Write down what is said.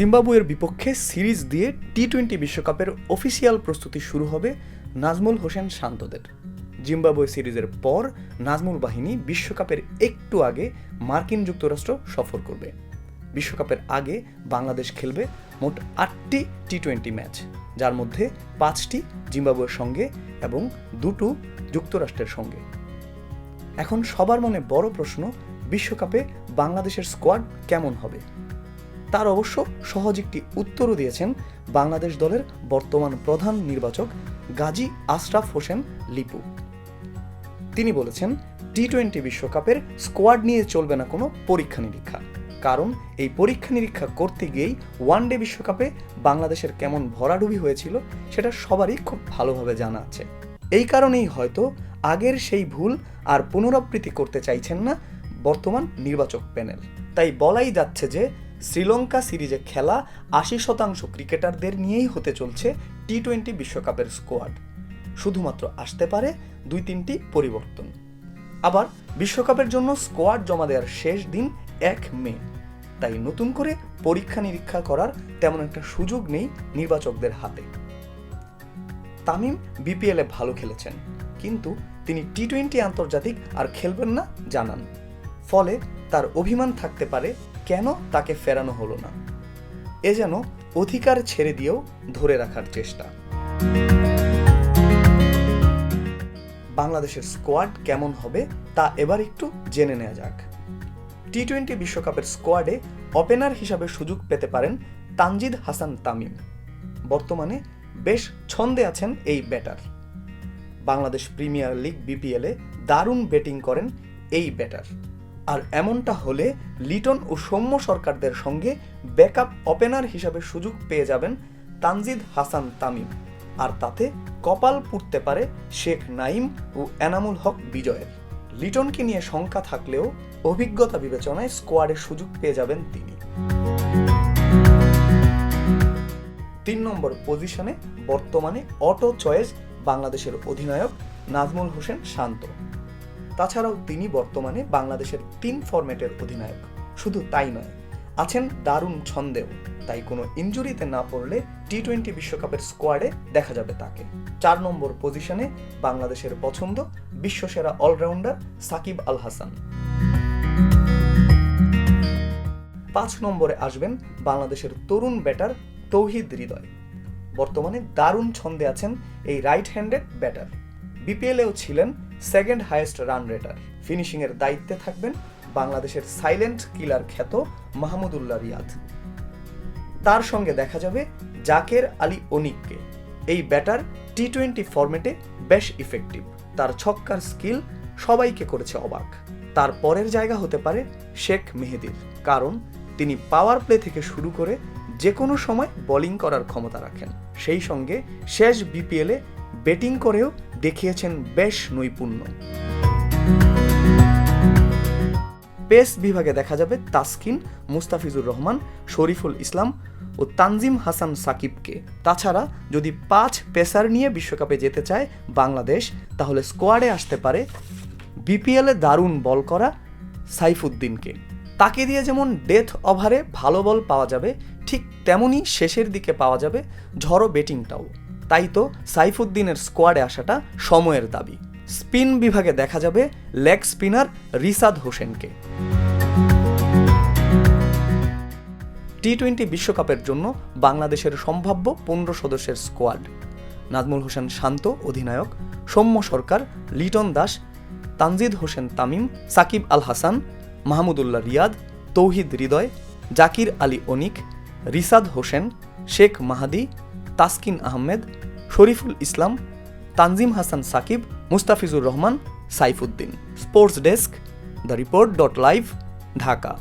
জিম্বাবুয়ের বিপক্ষে সিরিজ দিয়ে টি টোয়েন্টি বিশ্বকাপের অফিসিয়াল প্রস্তুতি শুরু হবে নাজমুল হোসেন শান্তদের। জিম্বাবুয়ে সিরিজের পর নাজমুল বাহিনী বিশ্বকাপের একটু আগে মার্কিন যুক্তরাষ্ট্র সফর করবে। বিশ্বকাপের আগে বাংলাদেশ খেলবে মোট আটটি টি টোয়েন্টি ম্যাচ, যার মধ্যে পাঁচটি জিম্বাবুয়ের সঙ্গে এবং দুটো যুক্তরাষ্ট্রের সঙ্গে। এখন সবার মনে বড় প্রশ্ন, বিশ্বকাপে বাংলাদেশের স্কোয়াড কেমন হবে? তার অবশ্য সহজ একটি উত্তরও দিয়েছেন বাংলাদেশ দলের বর্তমান প্রধান নির্বাচক গাজী আশরাফ হোসেন লিপু। তিনি বলেছেন টি টোয়েন্টি বিশ্বকাপের স্কোয়াড নিয়ে চলবে না কোনো পরীক্ষা নিরীক্ষা। কারণ এই পরীক্ষা নিরীক্ষা করতে গিয়েই ওয়ান ডে বিশ্বকাপে বাংলাদেশের কেমন ভরাডুবি হয়েছিল সেটা সবারই খুব ভালোভাবে জানা আছে। এই কারণেই হয়তো আগের সেই ভুল আর পুনরাবৃত্তি করতে চাইছেন না বর্তমান নির্বাচক প্যানেল। তাই বলাই যাচ্ছে যে শ্রীলঙ্কা সিরিজে খেলা আশি শতাংশ ক্রিকেটারদের নিয়েই হতে চলছে টি টোয়েন্টি বিশ্বকাপের স্কোয়াড। শুধুমাত্র আসতে পারে দুই তিনটি পরিবর্তন। আবার বিশ্বকাপের জন্য স্কোয়াড জমা দেওয়ার শেষ দিন এক মে। তাই নতুন করে পরীক্ষা নিরীক্ষা করার তেমন একটা সুযোগ নেই নির্বাচকদের হাতে। তামিম বিপিএলে ভালো খেলেছেন, কিন্তু তিনি টি টোয়েন্টি আন্তর্জাতিক আর খেলবেন না, জানান। ফলে তার অভিমান থাকতে পারে, কেন তাকে ফেরানো হলো না? এ যেন অধিকার ছেড়ে দিয়েও ধরে রাখার চেষ্টা। বাংলাদেশের স্কোয়াড কেমন হবে, তা এবার একটু জেনে নেওয়া যাক। টি টোয়েন্টি বিশ্বকাপের স্কোয়াডে ওপেনার হিসাবে সুযোগ পেতে পারেন তানজিদ হাসান তামিম। বর্তমানে বেশ ছন্দে আছেন এই ব্যাটার। বাংলাদেশ প্রিমিয়ার লিগ বিপিএলে দারুণ ব্যাটিং করেন এই ব্যাটার। আর এমনটা হলে লিটন ও সৌম্য সরকারদের সঙ্গে ব্যাকআপ ওপেনার হিসাবে সুযোগ পেয়ে যাবেন তানজিদ হাসান তামিম। আর তাতে কপাল পুড়তে পারে শেখ নাইম ও এনামুল হক বিজয়ের। লিটনকে নিয়ে শঙ্কা থাকলেও অভিজ্ঞতা বিবেচনায় স্কোয়াডে সুযোগ পেয়ে যাবেন তিনি। তিন নম্বর পজিশনে বর্তমানে অটো চয়েস বাংলাদেশের অধিনায়ক নাজমুল হোসেন শান্ত। তাছাড়াও তিনি বর্তমানে বাংলাদেশের তিন ফরম্যাটের অধিনায়ক। শুধু তাই নয়, আছেন দারুণ ছন্দেও, তাই কোনো ইঞ্জুরিতে না পড়লে টি টোয়েন্টি বিশ্বকাপের স্কোয়াডে দেখা যাবে তাকে। চার নম্বর পজিশনে বাংলাদেশের পছন্দ, বিশ্বসেরা অলরাউন্ডার সাকিব আল হাসান। পাঁচ নম্বরে আসবেন বাংলাদেশের তরুণ ব্যাটার তৌহিদ হৃদয়। বর্তমানে দারুণ ছন্দে আছেন এই রাইট হ্যান্ডেড ব্যাটার বিপিএলেও ছিলেন সেকেন্ড হাইয়েস্ট রান রেটার। ফিনিশিংয়ের দায়িত্বে থাকবেন বাংলাদেশের সাইলেন্ট কিলার খ্যাত মাহমুদুল্লাহ রিয়াদ। তার সঙ্গে দেখা যাবে জাকের আলী অনিককে। এই ব্যাটার টি টোয়েন্টি ফরম্যাটে বেশ ইফেক্টিভ তার ছক্কার স্কিল সবাইকে করেছে অবাক। তার পরের জায়গা হতে পারে শেখ মেহেদির, কারণ তিনি পাওয়ার প্লে থেকে শুরু করে যে কোনো সময় বোলিং করার ক্ষমতা রাখেন। সেই সঙ্গে শেষ বিপিএলে ব্যাটিং করেও দেখিয়েছেন বেশ নৈপুণ্য। পেস বিভাগে দেখা যাবে তাসকিন, মুস্তাফিজুর রহমান, শরীফুল ইসলাম ও তানজিম হাসান সাকিবকে। তাছাড়া যদি পাঁচ পেসার নিয়ে বিশ্বকাপে যেতে চায় বাংলাদেশ, তাহলে স্কোয়াডে আসতে পারে বিপিএলে দারুণ বল করা সাইফুদ্দিনকে। তাকে দিয়ে যেমন ডেথ ওভারে ভালো বল পাওয়া যাবে, ঠিক তেমনই শেষের দিকে পাওয়া যাবে ঝড়ো ব্যাটিংটাও। তাই তো সাইফুদ্দিনের স্কোয়াডে আসাটা সময়ের দাবি। স্পিন বিভাগে দেখা যাবে লেগ স্পিনার রিসাদ হোসেনকে। টি টোয়েন্টি বিশ্বকাপের জন্য বাংলাদেশের সম্ভাব্য পনেরো সদস্যের স্কোয়াড। নাজমুল হোসেন শান্ত, অধিনায়ক। Soumya Sarkar, Liton Das, Tanzid Hossain Tamim, Shakib Al Hasan, Mahmudullah Riyad, Towhid Hridoy, Jaker Ali Anik, Rishad Hossain, Sheikh Mahedi Taskin Ahmed, Shoriful Islam, Tanzim Hasan Sakib, Mustafizur Rahman, Saifuddin. Sports desk, the report dot live, Dhaka.